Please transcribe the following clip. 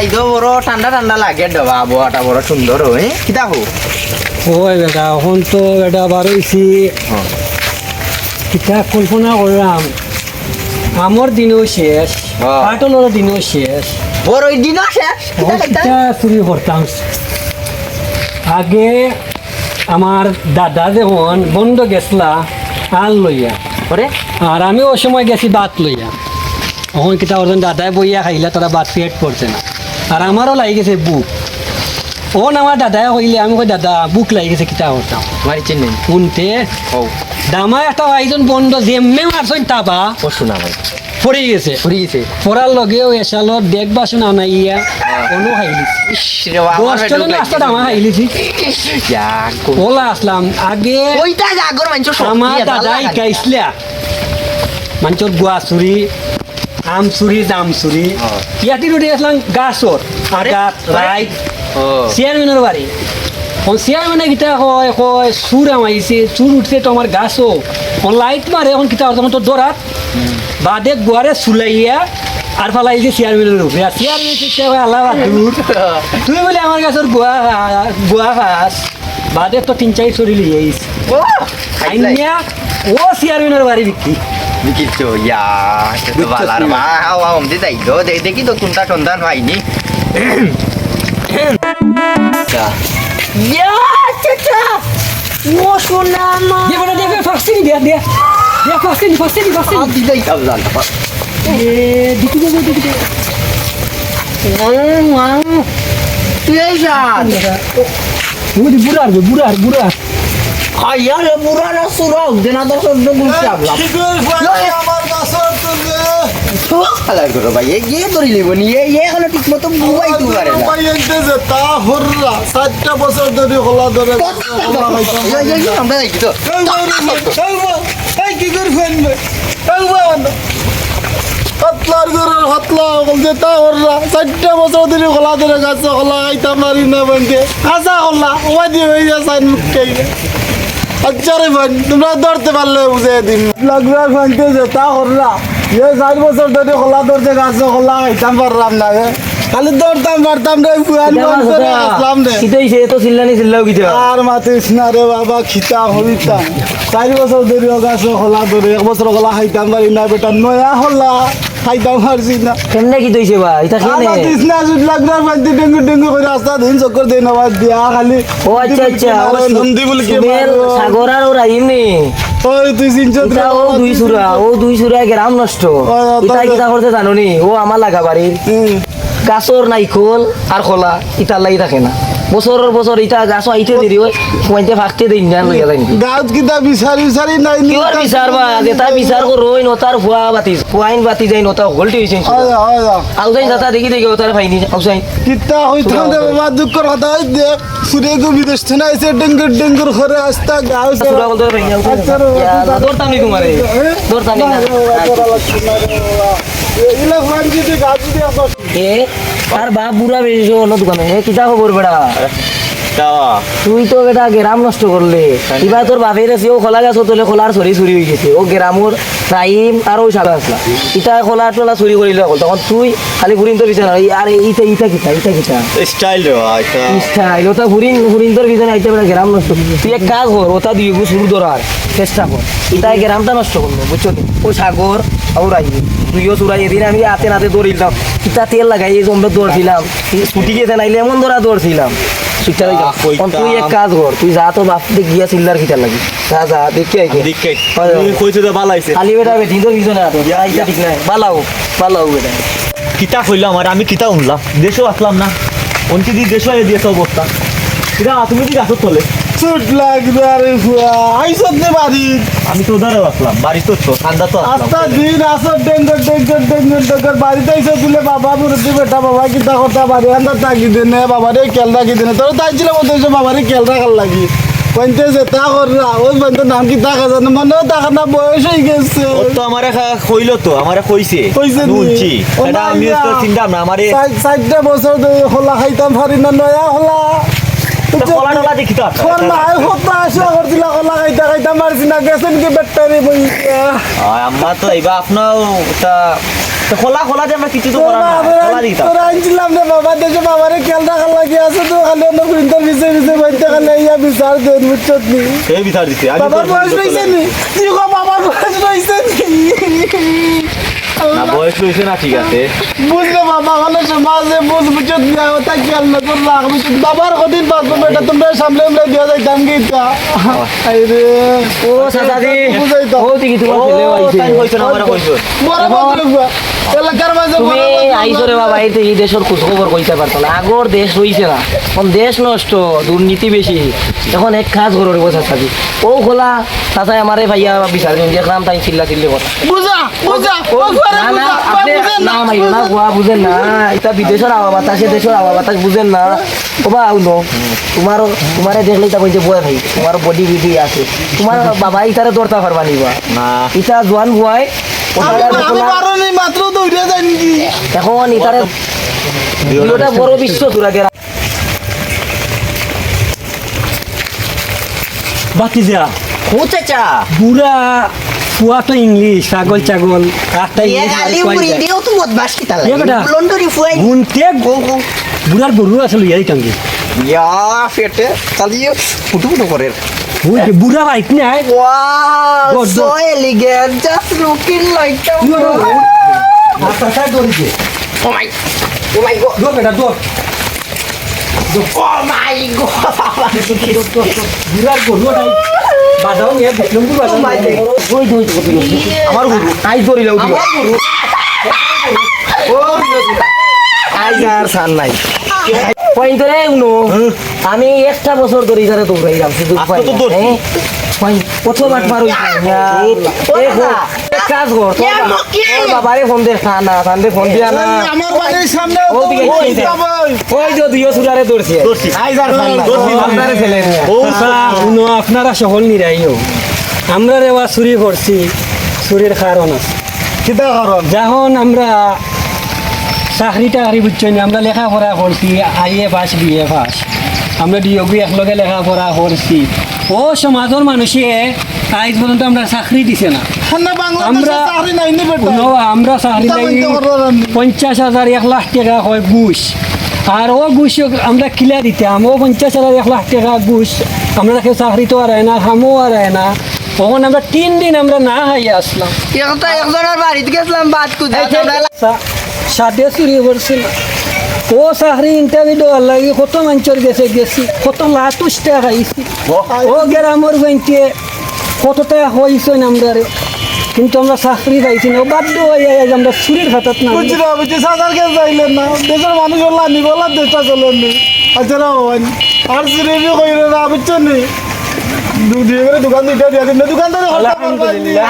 যাইতো বড় ঠান্ডা ঠান্ডা লাগে দেবা আবহাওয়াটা বড় সুন্দর হয় কিতা হো ওই বেটা এখন তো বেটা বার কিতা কল্পনা করলাম। আমার দিনও শেষ হ্যাঁ। পাটনের দিনও শেষ। বড় ওই দিন শেষ? কিতা? চুরি করতাম আগে আমার দাদা যেমন বন্ধ গেছলা আল লইয়া। ওরে। আর আমি ওই সময় গেছি বাত লইয়া। এখন কিতা করছেন দাদাই বইয়া খাইলা তারা বাত পেট করছে না। আর আমারও লাগি গেছে বুক ওন আমার দাদাই কইলে আমি কই দাদা বুক লাগি গেছে কিতা করতাম মারি চিনি। শুনতে? ও দামা একটা আইজন বন্ধ যেমনে মারছইন তাবা ও শোনা ভাই। পড়ে গেছে। ফুরি গেছে। পড়ার লগেও এসালত দেখ বাসন আনাইয়া কোনো খাইলিছি ইস রে বাবা, আমার দশটা পেটে নাস্তা লাগছে। দামা খাইলিছি যা, কো- ওলা আসলাম। আগে ওইটা জাগর মানছ আমার দাদাই গাইছিলা মানুষের গুয়া চুরি আম চুরি জাম চুরি হ্যাঁ। ইয়াতি রুটি আসলাম। লাইট ও চেয়ারম্যানের বাড়ি ও চেয়ারম্যানে কিতা কয় কয় চুর আমাইছে চুর উঠছে তো আমার গাছও। ও লাইট মারে এখন কিতা তখন তো দরাত বাদে গুয়ারে চুলাইয়া আর ফালাইছে চেয়ারম্যানের উপরে আর চেয়ারম্যান শিক্ষা হয় আল্লাহ বাদুর তুই বলে আমার গাছের গুয়া গুয়া খাস বাদে তো তিন চারি চুরি লিয়ে আইস ও চেয়ারম্যানের বাড়ি বিক্রি বিকিছো ইয়া তো বালার মা হাওয়া হমতে যাইতো দে- দেখি তো কোনটা সন্ধান হয়নি ইয়া চাচা ও সোনা মা দিয়ে বলে দিয়ে ফার্স্ট দিয়া দিয়া দিয়া ফার্স্ট ফার্স্ট ফার্স্ট আদি যাই কাবলাল এ দিকে যাব দিকে যাব তুই এই যা ওই বুড়ার বুড়ার বুড়ার আইয়া রে বুড়া না সুরা দেনা তো সদ্য গুলছে আবলা খালার করো ভাই এই ইয়ে ধরি লিব নি এই ইয়ে হলো ঠিক মতো বুবাই তু পারে না তা হররা চারটা বছর ধরে হলা ধরে ইয়ে ইয়ে ইয়ে আমরা দেখি তো। কি করে ফেলবে? হাতলার গরুর হাতলা বলছে তা হররা চারটা বছর ধরে হলা ধরে গাছ হলা খাইতাম পারি না বন্ধে কাঁচা হলা ওই দিয়ে হয়ে যায় সাইন মুখ খাইলে আচ্ছা রে ভাই তোমরা ধরতে পারলে বুঝে দিন। লাগবে ভাঙতে তা হররা এ চার বছর ধরে হলা ধরছে গাছ হলা খাইতাম পারলাম না রে খালি দৌড়তাম পারতাম রে ফুয়ান বন্ধ আসলাম রে। কিতাইছে তো চিল্লানি চিল্লাও কিতা আর মাতিস না রে বাবা খিতা হইতাম চারি বছর ধরে গাছ হলা ধরে এক বছর হলা খাইতাম পারি না বেটা নয়া হলা। খাইতাম পারছি না। কেমনে কি দইছে বা এটা আর মাতিস না জুট লাগবে বাদি ডেঙ্গু ডেঙ্গু করে রাস্তা দিন চক্কর দিন আবার দিয়া খালি ও আচ্ছা আচ্ছা নন্দী বলে কে সাগর আর ওরা ইমনি ওই তুই ও দুই সুরা ও দুই সুরা গ্রাম নষ্ট। ও, তাই- কিতা করতে জানো নি ও আমার লাগা বাড়ির। গাছর নাইকল আর খোলা ইটার লাগি থাকে না। বছরের বছর ইটা গাছ আইতে দেরি হয় পয়েন্টে ফাঁকতে দিন না লইয়া যাই গাছ কিতা বিচারি বিচারি নাই নি কিওর বিচার বা? যেটা বিচার করো ওই নতার ফুয়া বাতি ফুয়াইন বাতি যাই নতা হলটি হইছে আয়। আউসাইন দাতা দেখি দেখি ওতার ফাইনি আউসাইন কিতা হইতাম রে বাবা দুঃখর কথা দেখ সুরে গো বিদেশ থেকে আইছে ডেঙ্গুর ডেঙ্গুর ঘরে আসতা গাও সুরা বলতে ফাইনি আচ্ছা রে বাবা, নি। তোমারে দৌড়তাম নি না এগুলা ফান যদি গাছ দিয়ে আসো এ তার বাপ বুড়া বেরিয়েছে অন্য দোকানে। এ কিতা খবর বেড়া? তুই তো বেটা গ্রাম নষ্ট করলে। এবার তোর বাপের আছে ও খোলা গাছ তোলে খোলার চুরি চুরি হয়ে গেছে। ও গ্রামর টাইম আর ওই সাদা আসলা। ইটা খোলা টোলা চুরি করিলে অকল তখন তুই খালি ঘুরিন তোর পিছনে। আর ইটা ইটা কিতা ইটা কিতা স্টাইল স্টাইল ওটা ঘুরিন ঘুরিন তোর পিছনে আইতে বেটা গ্রাম নষ্ট তুই এক কাজ কর ওটা দিয়ে শুরু ধরার চেষ্টা কর। ইটা গ্রামটা নষ্ট করল বুঝছ তো? ও সাগর আর তুইও চুরাই এদিন আমি হাতে নাতে দৌড়িলাম। ইটা তেল লাগাই এই জমবে দৌড়ছিলাম। ছুটি গেছে নাইলে এমন ধরা দৌড়ছিলাম। শিক্ষা দিলাম তুই এক কাজ কর তুই যা তোর বাপ দিয়ে গিয়া চিল্লার খিটার লাগি। যা যা দেখি আইকে। দিকে। তো ভালো হইছে খালি বেটা ঠিক নাই। কিতা কইলাম আর আমি কিতা উনলাম দেশেও আসলাম না। অন্তি দি দেশও এ দিয়েছে অবস্থা। কিতা তুমি কি গাছত চলে? চোট লাগবে আরে ফুয়া। আইসত নে বাড়ি। আমি তো ওধারেও আসলাম বাড়ি তো তো ঠান্ডা তো আস্তা দিন আসত ডেঙ্গর ডেঙ্গর ডেঙ্গর ডেঙ্গর বাড়িতে আইসত দিলে বাবা মুরব্বী বেটা বাবা কিতা কথা বাড়ি আন্দার তাকি দেনে বাবা রে কেল রাখি দেনে। তোর তাই ছিল মতো বাবা রে কেল রাখার লাগি। কইতে যে তা কররা ওই বন্ধু নাম কি তা খাজান মনে দেখা না বয়স হয়ে গেছে। ও তো আমারে কইলো তো আমারে কইছে। কইছে নি? শুনছি এটা আমি তো চিন্তা না আমারে চার- চারটা বছর ধরে হলা খাইতাম পারি না নয়া হলা। কলা টলা ফোন নাই হতা আসা করছিল হলা খাইতা খাইতা মারছি না গেছেন কি ব্যাটারি বই আমার তো এইবা আপনার ওটা তো খোলা খোলা যে আমরা কিছু তো করার না খোলা দিতাম। তোরা আনছিলাম রে বাবা দেশে বাবারে খেয়াল রাখার লাগে আছে তো খালি অন্য প্রিন্টার বিষয় বিষয় বলতে খালি ইয়া বিচার দেন বুঝছত নি? সেই বিচার দিছে বাবার বয়স রয়েছে নি? তুই বাবার বয়স রয়েছে নি। না বয়স হয়েছে না ঠিক আছে। বুঝলে বাবা মানে সমাজে বুঝ বুঝত না ওটা খেয়াল না তোর রাখ বুঝত বাবার কদিন বাঁচবো বেটা তোমরা সামলে আমরা দিয়ে যাইতাম গীতা আইরে ও সাদাদি বুঝাই তো ও ঠিকই তোমার ছেলে তাই কইছো না আমরা কইছো। এলাকার মাঝে তুমি বড় বাবা এই এই দেশের খোঁজ খবর কইতে পারতো না। আগর দেশ রইছে না। এখন দেশ নষ্ট দুর্নীতি বেশি। এখন এক কাজ করো রে বসা থাকি। ও খোলা তাছাই আমারে ভাইয়া বিচার দিন। দেখলাম তাই চিল্লা চিল্লি কথা। বুঝা বুঝা না না আপনি না মাইল না গোয়া বুঝেন না। এটা বিদেশের আওয়া বাতাসে দেশের আওয়া বাতাস বুঝেন না। ওবা আউনো তোমারও তোমারে দেখলে তা কইতে বয় ভাই। তোমার বডি বিডি আছে। তোমার বাবা ইতারে দৌড়তে পারবা নিবা। না। ইটা জোয়ান বুয়াই এখন ইতারে দুটা বড় বিশ্ব তোরাকে বাতি যা ও চাচা। বুড়া ফুয়া তো ইংলিশ একটা গুনতে বুড়ার গরু আসলে ইয়াই টাঙ্গি ইয়া ফেটে চালিয়ে ফুটু ফুটু করে বুঝলি বুড়া বাইক নাই Wow, Good, so good. elegant, just looking like a আচ্ছা তাই ধরেছে Oh my, oh my god, দো বেটা দো oh my god. বুড়ার গরু বাজাও নিয়ে দেখলাম তো বাজাও। God. ওই দুই আমার গরু আই ধরিলেও দিব আই আর সান নাই। পয়েন্ট রে উনো। আমি একটা বছর ধরে শুধু আজকে তো দৌড়ছি। কত মার কাজ কর তোর বাবারে ফোন দে খা না খান দে ফোন দিয়া না। আমার বাড়ির সামনে ও দিকে ওই যে। দুইও সুরারে দৌড়ছে। না। দৌড়ছি। আপনারে ছেলে ও শুনো, আপনারা সকল নিরাইও। আমরা রেওয়া চুরি করছি। চুরির কারণ আছে। কিতা কারণ? যখন আমরা চাকরি টাকরি বুঝছি না, আমরা লেখাপড়া করছি I A pass B A pass আমরা ডিওগি একলগে লেখাপড়া করছি। ও সমাজের মানুষে আজ পর্যন্ত আমরা চাকরি দিছে না। আমরা চাকরি নাই। পঞ্চাশ হাজার এক লাখ টাকা হয় ঘুষ। আর ও ঘুষ আমরা কিলা দিতাম ও পঞ্চাশ হাজার এক লাখ টাকা ঘুষ। আমরা কেউ চাকরি তো আর না হামও আর না। তখন আমরা তিন দিন আমরা না হাইয়া আসলাম। একটা একজনের বাড়িতে গেছিলাম বাদ কুদা সা- সাথে চুরি করছিল। ও চাকরি ইন্টারভিউ দেওয়ার লাগে কত মানুষের গেছে গেছি কত লাতুস টাকা খাইছি ও গ্রামের বাইতে কত টাকা হয়েছে আমরা রে। কিন্তু আমরা চাকরি পাইছি না। ও বাধ্য হয়ে আজ আমরা চুরির হাতত না বুঝছি না বুঝছি সাদার কে যাইলেন না। দেশের মানুষ হল্লা নি বলা দেশটা চলেন নি। আচ্ছা না আর সিরিবি কইরে না বুঝছ নি? দু- দিয়ে করে দোকান দুইটা দিয়ে দিন। দোকানদারে। আলহামদুলিল্লাহ।